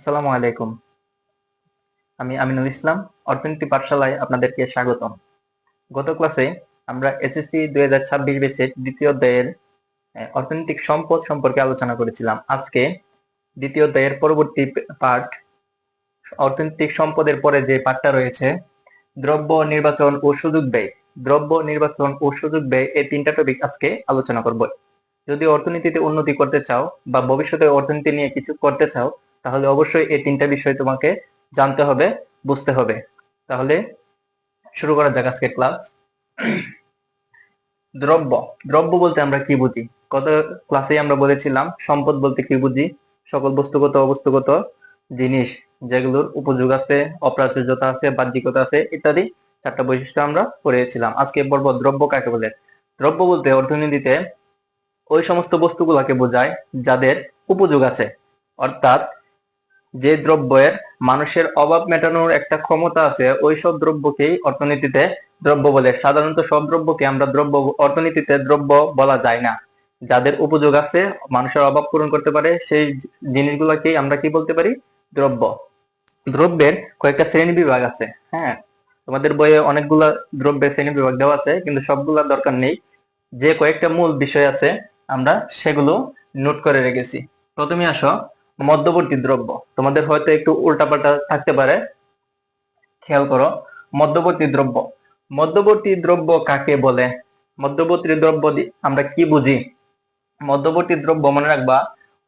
আসসালামু আলাইকুম। আমি আমিনুল ইসলাম, অর্থনীতি পাঠশালায় আপনাদেরকে স্বাগতম। গত ক্লাসে আমরা এসএসসি দুই হাজার ছাব্বিশ বেসের দ্বিতীয় অধ্যায়ের অর্থনৈতিক সম্পদ সম্পর্কে আলোচনা করেছিলাম। আজকে দ্বিতীয় অধ্যায়ের পরবর্তী পার্ট অর্থনৈতিক সম্পদের পরে যে পার্টটা রয়েছে, দ্রব্য নির্বাচন ও সুযোগ ব্যয়। দ্রব্য নির্বাচন ও সুযোগ ব্যয় এই তিনটা টপিক আজকে আলোচনা করব। যদি অর্থনীতিতে উন্নতি করতে চাও বা ভবিষ্যতে অর্থনীতি নিয়ে কিছু করতে চাও তাহলে অবশ্যই এই তিনটা বিষয় তোমাকে জানতে হবে, বুঝতে হবে। তাহলে শুরু করা যাক আজকের ক্লাস দ্রব্য। দ্রব্য বলতে আমরা কি বুঝি? গত ক্লাসে আমরা বলেছিলাম, সম্পদ বলতে কি বুঝি? সকল বস্তুগত, অবস্তুগত জিনিস যেগুলোর উপযোগ আছে, অপ্রাচুর্যতা আছে, বাহ্যিকতা আছে, ইত্যাদি চারটা বৈশিষ্ট্য আমরা পড়েছিলাম। আজকে পর্ব দ্রব্য কাকে বলে? দ্রব্য বলতে অর্থনীতিতে ওই সমস্ত বস্তুগুলোকে বোঝায় যাদের উপযোগ আছে। অর্থাৎ যে দ্রব্যের মানুষের অভাব মেটানোর একটা ক্ষমতা আছে, ওই সব দ্রব্যকেই অর্থনীতিতে দ্রব্য বলে। সাধারণত সব দ্রব্যকে আমরা দ্রব্য, অর্থনীতিতে দ্রব্য বলা যায় না। যাদের উপযোগ আছে, মানুষের অভাব পূরণ করতে পারে, সেই জিনিসগুলোকেই আমরা কি বলতে পারি? দ্রব্য। দ্রব্যের কয়েকটা শ্রেণি বিভাগ আছে হ্যাঁ? তোমাদের বইয়ে অনেকগুলা দ্রব্যের শ্রেণি বিভাগ দেওয়া আছে, কিন্তু সবগুলা দরকার নেই। যে কয়েকটা মূল বিষয় আছে, আমরা সেগুলো নোট করে রেখেছি। প্রথমে আসো মধ্যবর্তী দ্রব্য। তোমাদের হয়তো একটু উল্টাপাল্টা থাকতে পারে। খেয়াল করো, মধ্যবর্তী দ্রব্য। মধ্যবর্তী দ্রব্য কাকে বলে? মধ্যবর্তী দ্রব্য আমরা কি বুঝি? মধ্যবর্তী দ্রব্য মনে রাখবা,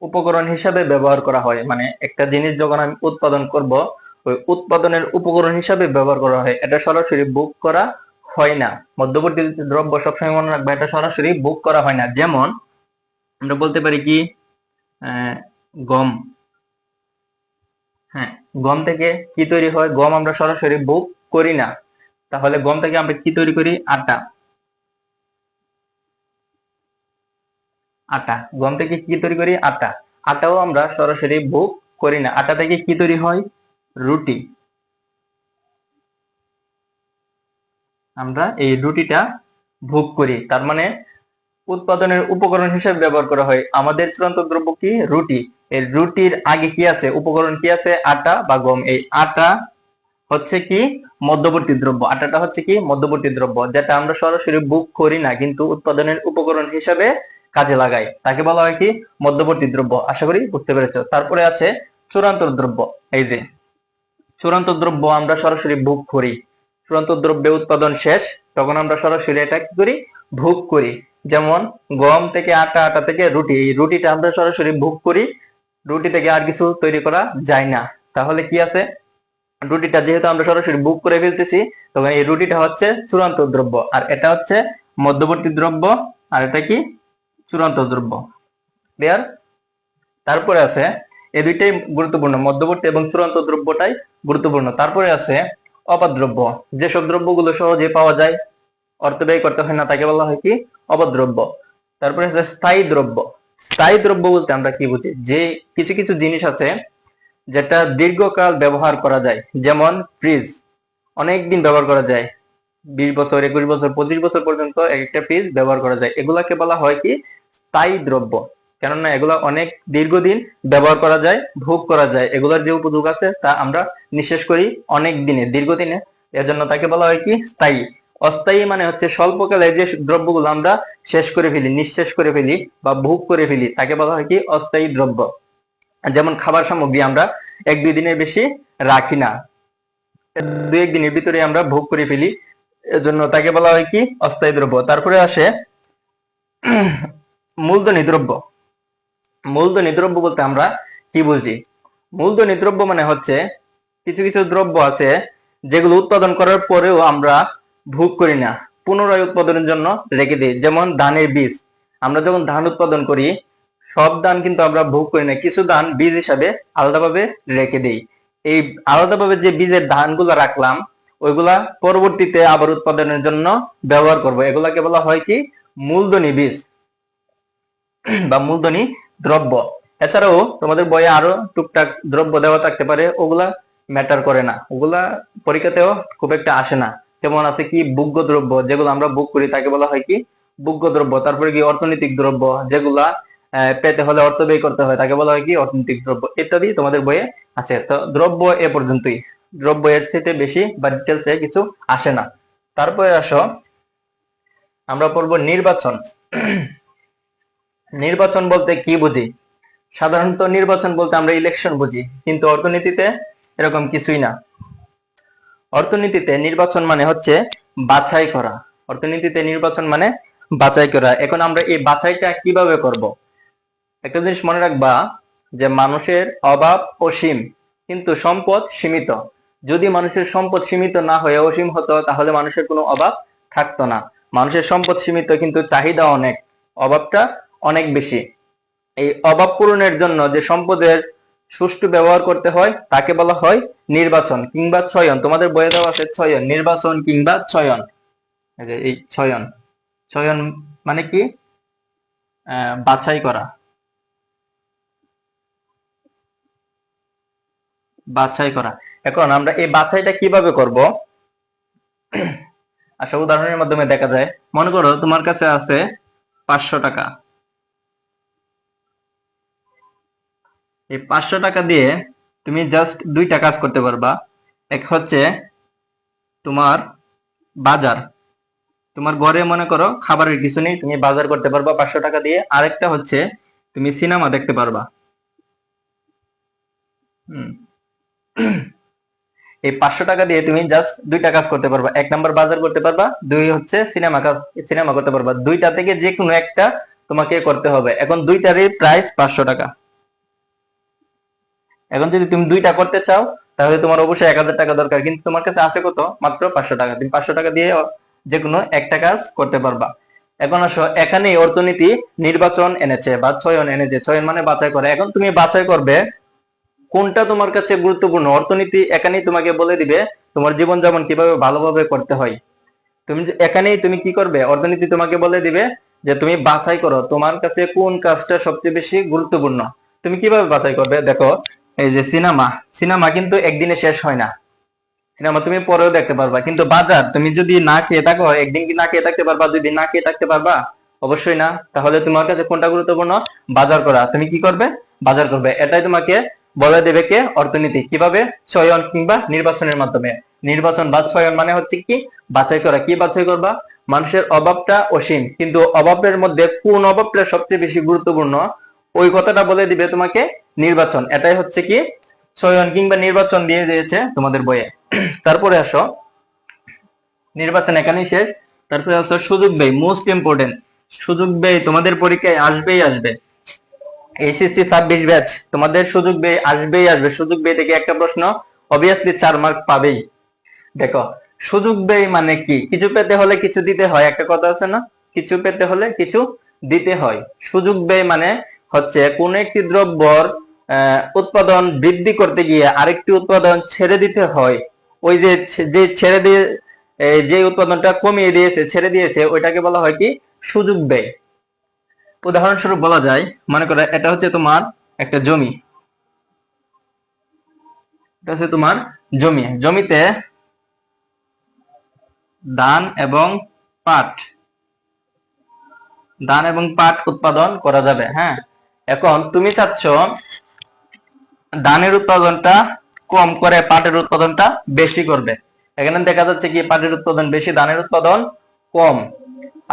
উপকরণ হিসাবে ব্যবহার করা হয়। মানে একটা জিনিস যখন আমি উৎপাদন করব, ওই উৎপাদনের উপকরণ হিসাবে ব্যবহার করা হয়। এটা সরাসরি বুক করা হয় না। মধ্যবর্তী দ্রব্য সবসময় মনে রাখবা, এটা সরাসরি বুক করা হয় না। যেমন, আমরা বলতে পারি কি? গম। হ্যাঁ গম থেকে কি তৈরি হয়? গম আমরা সরাসরি বুক করি না। তাহলে গম থেকে আমরা কি তৈরি করি? আটা। আটা। গম থেকে কি তৈরি করি? আটা। আটাও আমরা সরাসরি বুক করি না। আটা থেকে কি তৈরি হয়? রুটি। আমরা এই রুটিটা ভোগ করি। তার মানে উৎপাদনের উপকরণ হিসেবে ব্যবহার করা হয়। আমাদের চূড়ান্ত দ্রব্য কি? রুটি। এই রুটির আগে কি আছে? উপকরণ কি আছে? আটা বা গম। এই আটা হচ্ছে কি? মধ্যবর্তী দ্রব্য। আটাটা হচ্ছে কি? মধ্যবর্তী দ্রব্য, যেটা আমরা সরাসরি বুক করি না, কিন্তু উৎপাদনের উপকরণ হিসাবে কাজে লাগাই। তাকে বলা হয় কি? মধ্যবর্তী দ্রব্য। আশা করি বুঝতে পেরেছ। তারপরে আছে চূড়ান্ত দ্রব্য। এই যে, চূড়ান্ত দ্রব্য আমরা সরাসরি ভোগ করি। চূড়ান্ত দ্রব্য উৎপাদন শেষ, তখন আমরা সরাসরি এটা কি করি? ভোগ করি। যেমন গম থেকে আটা আটা থেকে রুটি, এই রুটিটা আমরা সরাসরি ভোগ করি, রুটি থেকে আর কিছু তৈরি করা যায় না। তাহলে কি আছে? রুটিটা যেহেতু আমরা সরাসরি বুক করে ফেলতেছি তখন এই রুটিটা হচ্ছে চূড়ান্ত দ্রব্য। আর এটা হচ্ছে মধ্যবর্তী দ্রব্য, আর এটা কি? চূড়ান্ত দ্রব্য। ক্লিয়ার তারপরে আছে এই দুইটাই গুরুত্বপূর্ণ, মধ্যবর্তী এবং চূড়ান্ত দ্রব্যটাই গুরুত্বপূর্ণ। তারপরে আছে অপাদ্রব্য, যেসব দ্রব্যগুলো সহজে পাওয়া যায়, অর্থ ব্যয় করতে হয় না, তাকে বলা হয় কি? অপদ্রব্য তারপরে আছে স্থায়ী দ্রব্য। স্থায়ী দ্রব্য বলতে আমরা কি বুঝি? যে কিছু কিছু জিনিস আছে যেটা দীর্ঘকাল ব্যবহার করা যায়। যেমন ফ্রিজ অনেক দিন ব্যবহার করা যায়। বিশ বছর, একুশ বছর, পঁচিশ বছর পর্যন্ত একটা ফ্রিজ ব্যবহার করা যায়। এগুলাকে বলা হয় কি? স্থায়ী দ্রব্য। কেননা এগুলা অনেক দীর্ঘদিন ব্যবহার করা যায়, ভোগ করা যায়। এগুলার যে উপযোগ আছে তা আমরা নিঃশেষ করি অনেক দিনে দীর্ঘদিনে। এর জন্য তাকে বলা হয় কি? স্থায়ী। অস্থায়ী মানে হচ্ছে স্বল্পকালে যে দ্রব্যগুলো আমরা শেষ করে ফেলি, নিঃশেষ করে ফেলি বা ভোগ করে ফেলি, তাকে বলা হয় কি? অস্থায়ী দ্রব্য। যেমন খাবার সামগ্রী আমরা এক দুই দিনের বেশি রাখি না। দু এক দিনের ভিতরে আমরা ভোগ করে ফেলি, এজন্য তাকে বলা হয় কি? অস্থায়ী দ্রব্য। তারপরে আসে মূলধনী দ্রব্য। মূলধনী দ্রব্য বলতে আমরা কি বুঝি? মূলধনী দ্রব্য মানে হচ্ছে কিছু কিছু দ্রব্য আছে যেগুলো উৎপাদন করার পরেও আমরা ভোগ করি না, পুনরায় উৎপাদনের জন্য রেখে দিই। যেমন ধানের বীজ, আমরা যখন ধান উৎপাদন করি, সব ধান কিন্তু আমরা ভোগ করি না, কিছু ধান বীজ হিসাবে আলাদাভাবে রেখে দেই। এই আলাদাভাবে যে বীজের ধানগুলো রাখলাম, ওইগুলা পরবর্তীতে আবার উৎপাদনের জন্য ব্যবহার করব। এগুলাকে বলা হয় কি? মূলধনী বীজ বা মূলধনী দ্রব্য। এছাড়াও তোমাদের বইয়ে আরও টুকটাক দ্রব্য দেওয়া থাকতে পারে, ওগুলা ম্যাটার করে না। ওগুলা পরীক্ষাতেও খুব একটা আসে না। যেমন আছে কি ভোগ্য দ্রব্য, যেগুলো আমরা ভোগ করি, তাকে বলা হয় কি? ভোগ্য দ্রব্য। তারপরে কি, অর্থনৈতিক দ্রব্য, যেগুলা পেতে হলে অর্থ ব্যয় করতে হয়, তাকে বলা হয় কি, অর্থনৈতিক দ্রব্য ইত্যাদি তোমাদের বইয়ে আচ্ছা তো দ্রব্য এ পর্যন্তই। দ্রব্য এর থেকে বেশি বা ডিটেলসে কিছু আসে না। তারপরে আসো, আমরা পড়ব নির্বাচন। নির্বাচন বলতে কি বুঝি? সাধারণত নির্বাচন বলতে আমরা ইলেকশন বুঝি, কিন্তু অর্থনীতিতে এরকম কিছুই না। অর্থনীতিতে নির্বাচন মানে হচ্ছে বাছাই করা। অর্থনীতিতে নির্বাচন মানে বাছাই করা। এখন আমরা এই বাছাইটা কীভাবে করব? একটা জিনিস মনে রাখবা যে মানুষের অভাব অসীম, কিন্তু সম্পদ সীমিত। যদি মানুষের সম্পদ সীমিত না হয়ে অসীম হতো, তাহলে মানুষের কোনো অভাব থাকতো না। মানুষের সম্পদ সীমিত, কিন্তু চাহিদা অনেক, অভাবটা অনেক বেশি। এই অভাব পূরণের জন্য যে সম্পদের সুষ্ঠু ব্যবহার করতে হয়, তাকে বলা হয় নির্বাচন কিংবা চয়ন তোমাদের বইয়ে দেওয়া আছে চয়ন নির্বাচন কিংবা চয়ন এই চয়ন চয়ন মানে কি? বাছাই করা। বাছাই করা। এখন আমরা এই বাছাইটা কীভাবে করব? আচ্ছা উদাহরণের মাধ্যমে দেখা যায়। মনে করো তোমার কাছে আছে পাঁচশো টাকা। এই পাঁচশো টাকা দিয়ে তুমি জাস্ট দুইটা কাজ করতে পারবা। এক হচ্ছে তোমার বাজার। তোমার ঘরে মনে করো খাবারের কিছু নেই, তুমি বাজার করতে পারবা পাঁচশো টাকা দিয়ে। আরেকটা হচ্ছে তুমি সিনেমা দেখতে পারবা। এই পাঁচশো টাকা দিয়ে তুমি জাস্ট দুইটা কাজ করতে পারবা। এক নাম্বার বাজার করতে পারবা, দুই হচ্ছে সিনেমা কাজ, সিনেমা করতে পারবা। দুইটা থেকে যে কোনো একটা তোমাকে করতে হবে। এখন দুইটারই প্রাইস পাঁচশো টাকা। এখন যদি তুমি দুইটা করতে চাও, তাহলে তোমার অবশ্যই এক হাজার টাকা দরকার। কিন্তু তোমার কাছে আছে কত? মাত্র পাঁচশো টাকা। তুমি পাঁচশো টাকা দিয়ে যে কোনো একটা কাজ করতে পারবা। এখন আসো এখানে অর্থনীতি নির্বাচন এনেছে বা চয়ন এনেছে। চয়ন মানে বাছাই করে। এখন তুমি বাছাই করবে কোনটা তোমার কাছে গুরুত্বপূর্ণ? অর্থনীতি এখানেই তোমাকে বলে দিবে তোমার জীবনযাপন কীভাবে ভালোভাবে করতে হয়। তুমি এখানেই তুমি কি করবে? অর্থনীতি তোমাকে বলে দিবে যে তুমি বাছাই করো। তোমার কাছে কোন কাজটা সবচেয়ে বেশি গুরুত্বপূর্ণ? তুমি কীভাবে বাছাই করবে? দেখো এই যে সিনেমা সিনেমা কিন্তু একদিনে শেষ হয় না। সিনেমা তুমি পরেও দেখতে পারবা, কিন্তু বাজার, তুমি যদি না খেয়ে থাকো, একদিন কি না খেয়ে থাকতে পারবা, দুই দিন না খেয়ে থাকতে পারবা? অবশ্যই না। তাহলে তোমার কাছে কোনটা গুরুত্বপূর্ণ? বাজার করা। তুমি কি করবে? বাজার করবে। এটাই তোমাকে বলে দেবে কে? অর্থনীতি। কীভাবে? চয়ন কিংবা নির্বাচনের মাধ্যমে। নির্বাচন বা চয়ন মানে হচ্ছে কি? বাছাই করা। কি বাছাই করবা? মানুষের অভাবটা অসীম। কিন্তু অভাবের মধ্যে কোন অভাবটা সবচেয়ে বেশি গুরুত্বপূর্ণ? ওই কথাটা বলে দিবে তোমাকে নির্বাচন। এটাই হচ্ছে কি চয়ন কিংবা নির্বাচন দিয়ে দিয়েছে তোমাদের বইয়ে। তারপরে আসো। নির্বাচন এখানেই শেষ। তারপরে আসো, সুযোগ ব্যয় মোস্ট ইম্পর্টেন্ট সুযোগ ব্যয় তোমাদের পরীক্ষায় আসবেই আসবে। এসএসসি ছাব্বিশ ব্যাচ, তোমাদের সুযোগ ব্যয় আসবেই আসবে। সুযোগ ব্যয় থেকে একটা প্রশ্ন অবভিয়াসলি চার মার্ক পাবেই। দেখো, সুযোগ ব্যয় মানে কি? কিছু পেতে হলে কিছু দিতে হয়, একটা কথা আছে না? কিছু পেতে হলে কিছু দিতে হয়। সুযোগ ব্যয় মানে হচ্ছে কোন একটি দ্রব্যর উৎপাদন বৃদ্ধি করতে গিয়ে আরেকটি উৎপাদন ছেড়ে দিতে হয়। ওই যে যে ছেড়ে দিয়ে যে উৎপাদনটা কমিয়ে দিয়েছে, ছেড়ে দিয়েছে, ওইটাকে বলা হয় কি? সুযোগ ব্যয়। উদাহরণস্বরূপ বলা যায়, মনে করো এটা হচ্ছে তোমার একটা জমি। এটা হচ্ছে তোমার জমি। জমিতে ধান এবং পাট। ধান এবং পাট উৎপাদন করা যাবে হ্যাঁ? এখন তুমি চাচ্ছ ধানের উৎপাদনটা কম করে পাটের উৎপাদনটা বেশি করবে। এখানে দেখা যাচ্ছে কি পাটের উৎপাদন বেশি, ধানের উৎপাদন কম।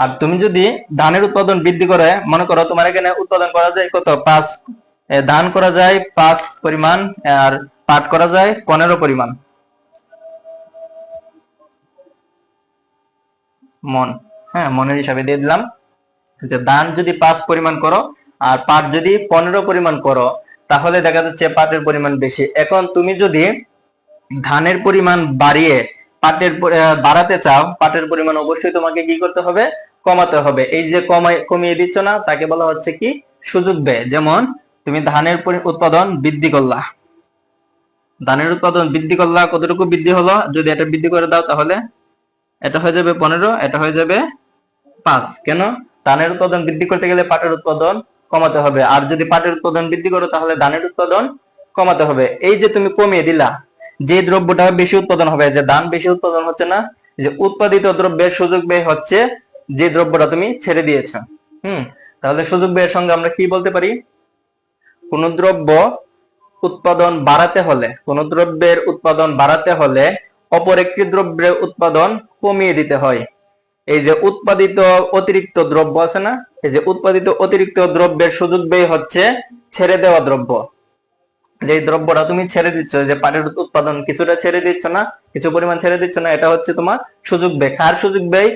আর তুমি যদি ধানের উৎপাদন বৃদ্ধি করে, মনে করো তোমার এখানে উৎপাদন করা যায় কত? পাঁচ ধান করা যায় পাঁচ পরিমাণ, আর পাট করা যায় পনেরো পরিমাণ। মন হ্যাঁ মনের হিসাবে দিয়ে দিলাম। যে ধান যদি পাঁচ পরিমাণ করো, আর পাট যদি পনেরো পরিমাণ করো তাহলে দেখা যাচ্ছে পাটের পরিমাণ বেশি। এখন তুমি যদি ধানের পরিমাণ বাড়িয়ে পাটের বাড়াতে চাও, পাটের পরিমাণ অবশ্যই তোমাকে কি করতে হবে? কমাতে হবে। এই যে কমিয়ে দিচ্ছ না, তাকে বলা হচ্ছে কি? সুযোগ ব্যয়। যেমন তুমি ধানের উৎপাদন বৃদ্ধি করলা। ধানের উৎপাদন বৃদ্ধি করলা, কতটুকু বৃদ্ধি হলো? যদি এটা বৃদ্ধি করে দাও তাহলে এটা হয়ে যাবে পনেরো, এটা হয়ে যাবে পাঁচ। কেন? ধানের উৎপাদন বৃদ্ধি করতে গেলে পাটের উৎপাদন কমাতে হবে। আর যদি পাটের উৎপাদন বৃদ্ধি করো, তাহলে ধানের উৎপাদন কমাতে হবে। এই যে তুমি কমিয়ে দিলা, যে দ্রব্যটা বেশি উৎপাদন হবে, যে ধান বেশি উৎপাদন হচ্ছে না যে উৎপাদিত দ্রব্যের সুযোগ ব্যয় হচ্ছে যে দ্রব্যটা তুমি ছেড়ে দিয়েছ। হুম, তাহলে সুযোগ ব্যয়ের সঙ্গে আমরা কি বলতে পারি? কোন দ্রব্য উৎপাদন বাড়াতে হলে, কোন দ্রব্যের উৎপাদন বাড়াতে হলে অপর একটি দ্রব্যের উৎপাদন কমিয়ে দিতে হয়। এই যে উৎপাদিত অতিরিক্ত দ্রব্য আছে না? এই যে উৎপাদিত অতিরিক্ত দ্রব্যের সুযোগ ব্যয় হচ্ছে ছেড়ে দেওয়া দ্রব্য। যে দ্রব্যটা তুমি ছেড়ে দিচ্ছ যে পাটের উৎপাদন কিছুটা ছেড়ে দিচ্ছ না, কিছু পরিমাণ ছেড়ে দিচ্ছ না, এটা হচ্ছে তোমার সুযোগ ব্যয়। কার সুযোগ ব্যয়?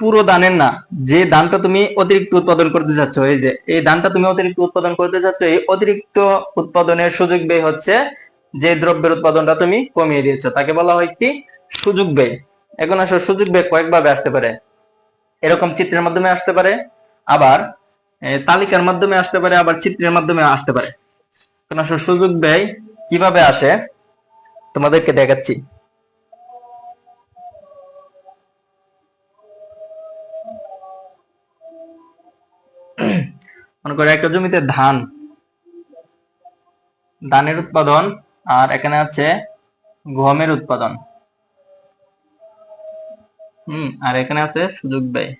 পুরো দানের না, যে দানটা তুমি অতিরিক্ত উৎপাদন করতে চাচ্ছ এই যে, এই দানটা তুমি অতিরিক্ত উৎপাদন করতে চাচ্ছ এই অতিরিক্ত উৎপাদনের সুযোগ ব্যয় হচ্ছে যে দ্রব্যের উৎপাদনটা তুমি কমিয়ে দিয়েছ। তাকে বলা হয় কি? সুযোগ ব্যয়। এখন আসলে সুযোগ ব্যয় কয়েকভাবে আসতে পারে। এরকম চিত্রের মাধ্যমে আসতে পারে, আবার তালিকার মাধ্যমে আসতে পারে, আবার চিত্রের মাধ্যমে আসতে পারে। এখন আসলে সুযোগ ব্যয় কীভাবে আসে, তোমাদেরকে দেখাচ্ছি। মনে করো একটা জমিতে ধান, ধানের উৎপাদন, আর এখানে আছে গমের উৎপাদন। হুম, আর এখানে আছে সুযোগ ব্যয়।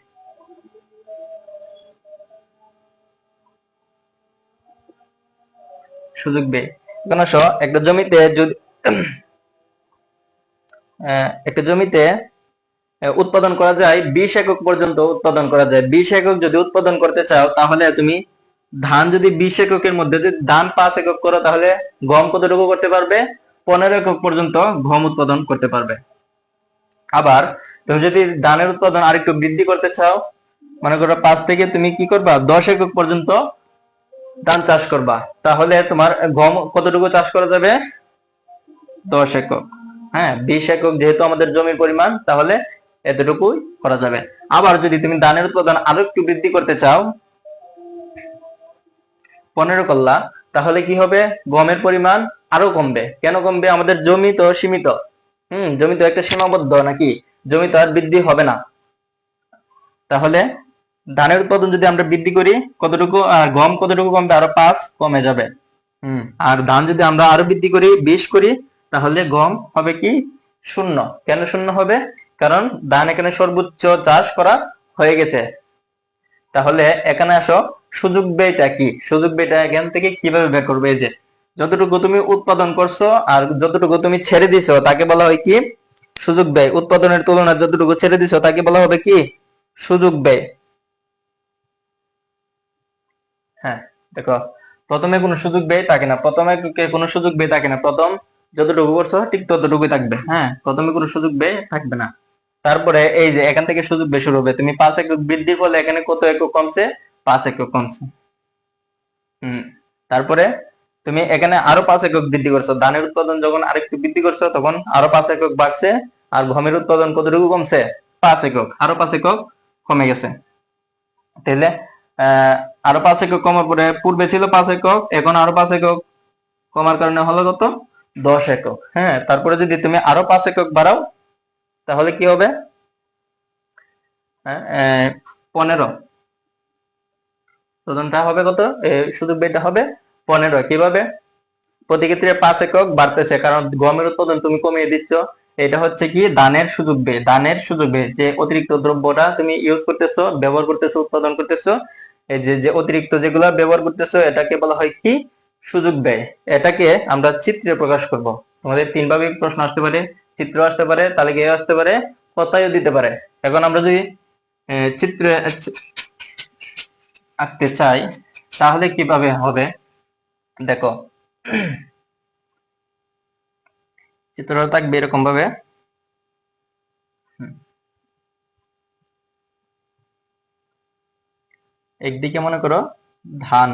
সুযোগ ব্যয়। একটা জমিতে যদি একটা জমিতে উৎপাদন করা যায় বিশ একক পর্যন্ত উৎপাদন করা যায়। বিশ একক যদি উৎপাদন করতে চাও, তাহলে তুমি ধান যদি বিশ এককের মধ্যে যদি ধান পাঁচ একক করো, তাহলে গম কতটুকু করতে পারবে? পনেরো একক পর্যন্ত গম উৎপাদন করতে পারবে। আবার তুমি যদি ধানের উৎপাদন আরেকটু বৃদ্ধি করতে চাও, মনে করো পাঁচ থেকে তুমি কি করবা? দশ একক পর্যন্ত ধান চাষ করবা। তাহলে তোমার গম কতটুকু চাষ করা যাবে? দশ একক। হ্যাঁ বিশ একক যেহেতু আমাদের জমির পরিমাণ, তাহলে এতটুকুই করা যাবে। আবার যদি তুমি ধানের উৎপাদন আরও একটু বৃদ্ধি করতে চাও, পনেরো কল্লা, তাহলে কি হবে? গমের পরিমাণ আরও কমবে। কেন কমবে? আমাদের জমি তো সীমিত। হম, জমি তো একটা সীমাবদ্ধ নাকি? জমি তো আর বৃদ্ধি হবে না। তাহলে ধানের উৎপাদন যদি আমরা বৃদ্ধি করি কতটুকু আর গম কতটুকু কমবে? আরও পাঁচ কমে যাবে। হম। আর ধান যদি আমরা আরও বৃদ্ধি করি বিশ করি তাহলে গম হবে কি? শূন্য। কেন শূন্য হবে? কারণ ধান এখানে সর্বোচ্চ চাষ করা হয়ে গেছে। তাহলে এখানে আসো সুযোগ ব্যয়টা কি? সুযোগ ব্যয়টা এখান থেকে কীভাবে বের করবে? এই যে যতটুকু তুমি উৎপাদন করছ আর যতটুকু তুমি ছেড়ে দিছো তাকে বলা হয় কি? সুযোগ ব্যয়, উৎপাদনের তুলনায় যতটুকু ছেড়ে দিছো তাকে বলা হবে কি? সুযোগ ব্যয়। হ্যাঁ দেখো, প্রথমে কোনো সুযোগ ব্যয় থাকে না, প্রথমে কোনো সুযোগ ব্যয় থাকে না, প্রথম যতটুকু করছ ঠিক ততটুকুই থাকবে। হ্যাঁ প্রথমে কোনো সুযোগ ব্যয় থাকবে না। তারপরে এই যে এখান থেকে সুযোগ ব্যয় শুরু হবে, তুমি পাঁচ একক বৃদ্ধি করলে এখানে কত একক কমছে? পাঁচ একক কমছে। হম, তারপরে তুমি এখানে আরও পাঁচ একক বৃদ্ধি করছ। ধানের উৎপাদন যখন আরেকটু বৃদ্ধি করছ তখন আরও পাঁচ একক বাড়ছে আর গমের উৎপাদন কতটুকু কমছে? পাঁচ একক। আরও পাঁচ একক কমে গেছে। তাহলে আরও পাঁচ একক কমার পরে পূর্বে ছিল পাঁচ একক এখন আরও পাঁচ একক কমার কারণে হলো কত? দশ একক। হ্যাঁ তারপরে যদি তুমি আরও পাঁচ একক বাড়াও তাহলে কি হবে? হ্যাঁ, পনেরো। উৎপাদনটা হবে কত? শুধু বেটা হবে পনেরো, কীভাবে? প্রতি ক্ষেত্রে পাঁচ একক বাড়তেছে, কারণ গমের উৎপাদন তুমি কমিয়ে দিচ্ছ। এটা হচ্ছে কি? ধানের সুযোগ ব্যয় ধানের সুযোগ বে যে অতিরিক্ত দ্রব্যটা তুমি ইউজ করতেছো, ব্যবহার করতেছো, উৎপাদন করতেছো, এই যে যে অতিরিক্ত যেগুলো ব্যবহার করতেছো, এটাকে বলা হয় কি? সুযোগ ব্যয়। এটাকে আমরা চিত্রে প্রকাশ করব। তোমাদের তিন ভাবে প্রশ্ন আসতে পারে, চিত্র আসতে পারে তাহলে তালিকায় আসতে পারে, কথায়ও দিতে পারে। এখন আমরা যদি চিত্রে আঁকতে চাই, তাহলে কীভাবে হবে? দেখো, চিত্রটা থাকবে এরকম ভাবে। একদিকে মনে করো ধান।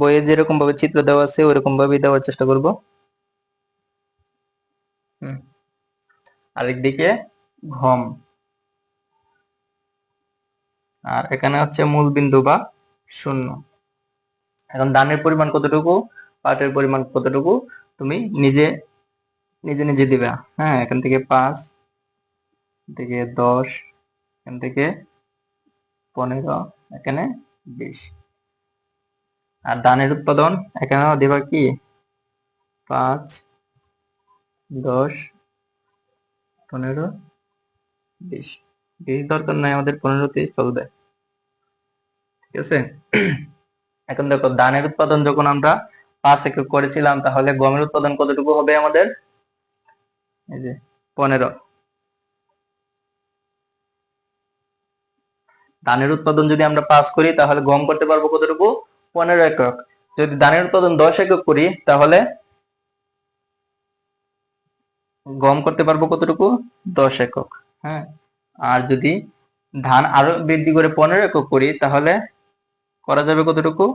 বইয়ে যেরকম ভাবে চিত্র দেওয়া আছে, ওরকম ভাবেই দেওয়ার চেষ্টা করব। আরেকদিকে গম আর এখানে হচ্ছে মূল বিন্দু বা শূন্য। এখন ধানের পরিমাণ কতটুকু? পাটের পরিমাণ কতটুকু? তুমি নিজে নিজে নিজে দিবা। হ্যাঁ এখান থেকে পাঁচ থেকে দশ, এখান থেকে পনেরো, এখানে বিশ। আর ধানের উৎপাদন এখানেও দিবা কি? পাঁচ, দশ, পনেরো, বিশ। বেশি দরকার নাই আমাদের পনেরোতেই চলবে। ঠিক আছে? এখন দেখো, ধানের উৎপাদন যখন আমরা পাঁচ একক করেছিলাম, তাহলে গমের উৎপাদন কতটুকু হবে আমাদের? এই যে, পনেরো। ধানের উৎপাদন যদি আমরা পাঁচ করি, তাহলে গম করতে পারব কতটুকু? পনেরো একক। যদি ধানের উৎপাদন দশ একক করি, তাহলে গম করতে পারব কতটুকু? দশ একক হ্যাঁ? আর যদি ধান আরও বৃদ্ধি করে পনেরো একক করি, তাহলে করা যাবে কতটুকু?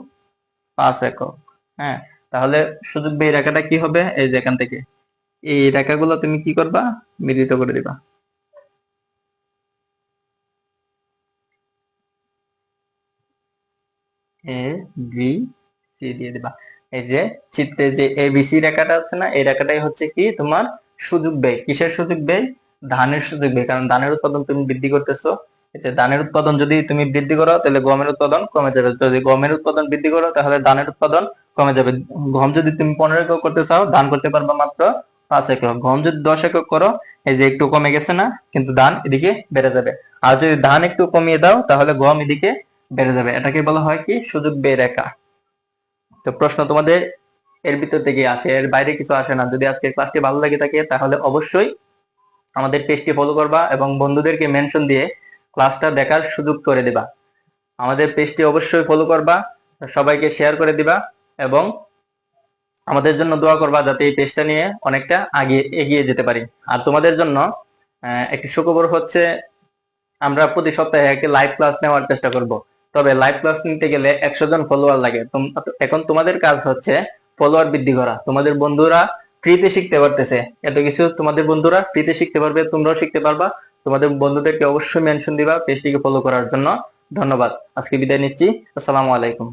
পাঁচ একক। হ্যাঁ তাহলে সুযোগ এই রেখাটা কি হবে? এই যে এখান থেকে। এই রেখাগুলো তুমি কি করবা? মিলিত করে দিবা। এ, বি, সি দিয়ে দিবা। এই যে চিত্রে যে এ, বি, সি রেখাটা আছে না, এই রেখাটাই হচ্ছে কি তোমার সুযোগ ব্যয়। কিসের সুযোগ ব্যয়? ধানের সুযোগ ব্যয়। কারণ ধানের উৎপাদন তুমি বৃদ্ধি করতেছো। যে ধানের উৎপাদন যদি তুমি বৃদ্ধি করো, তাহলে গমের উৎপাদন কমে যাবে। যদি গমের উৎপাদন বৃদ্ধি করো, তাহলে ধানের উৎপাদন কমে যাবে। গম যদি তুমি পনেরো একক করতে চাও, ধান করতে পারবে মাত্র পাঁচ একক গম যদি দশ একক করো, এই যে একটু কমে গেছে না, কিন্তু ধান এদিকে বেড়ে যাবে। আর যদি ধান একটু কমিয়ে দাও, তাহলে গম এদিকে বেড়ে যাবে। এটাকে বলা হয় কি? সুযোগ রেখা। তো প্রশ্ন তোমাদের এর ভিতর থেকে আসে, এর বাইরে কিছু আসে না। যদি আজকে ক্লাসটি ভালো লাগে থাকে, তাহলে অবশ্যই আমাদের পেজটি ফলো করবা এবং বন্ধুদেরকে মেনশন দিয়ে ক্লাসটা দেখার সুযোগ করে দিবা। আমাদের পেজটি অবশ্যই ফলো করবা, সবাইকে শেয়ার করে দিবা এবং আমাদের জন্য দোয়া করবা যাতে এই পেজটা নিয়ে অনেকটা আগে, এগিয়ে যেতে পারি। আর তোমাদের জন্য একটি সুখবর হচ্ছে, আমরা প্রতি সপ্তাহে একটি লাইভ ক্লাস নেওয়ার চেষ্টা করব। তবে লাইভ ক্লাস নিতে গেলে একশো জন ফলোয়ার লাগে। এখন তোমাদের কাজ হচ্ছে ফলোয়ার বৃদ্ধি করা। তোমাদের বন্ধুরা ফ্রিতে শিখতে পারতেছে। এত কিছু তোমাদের বন্ধুরা ফ্রিতে শিখতে পারবে, তোমরাও শিখতে পারবা। তোমাদের বন্ধুদেরকে অবশ্যই মেনশন দিবা পেজটিকে ফলো করার জন্য। ধন্যবাদ। আজকে বিদায় নিচ্ছি। আসসালামু আলাইকুম।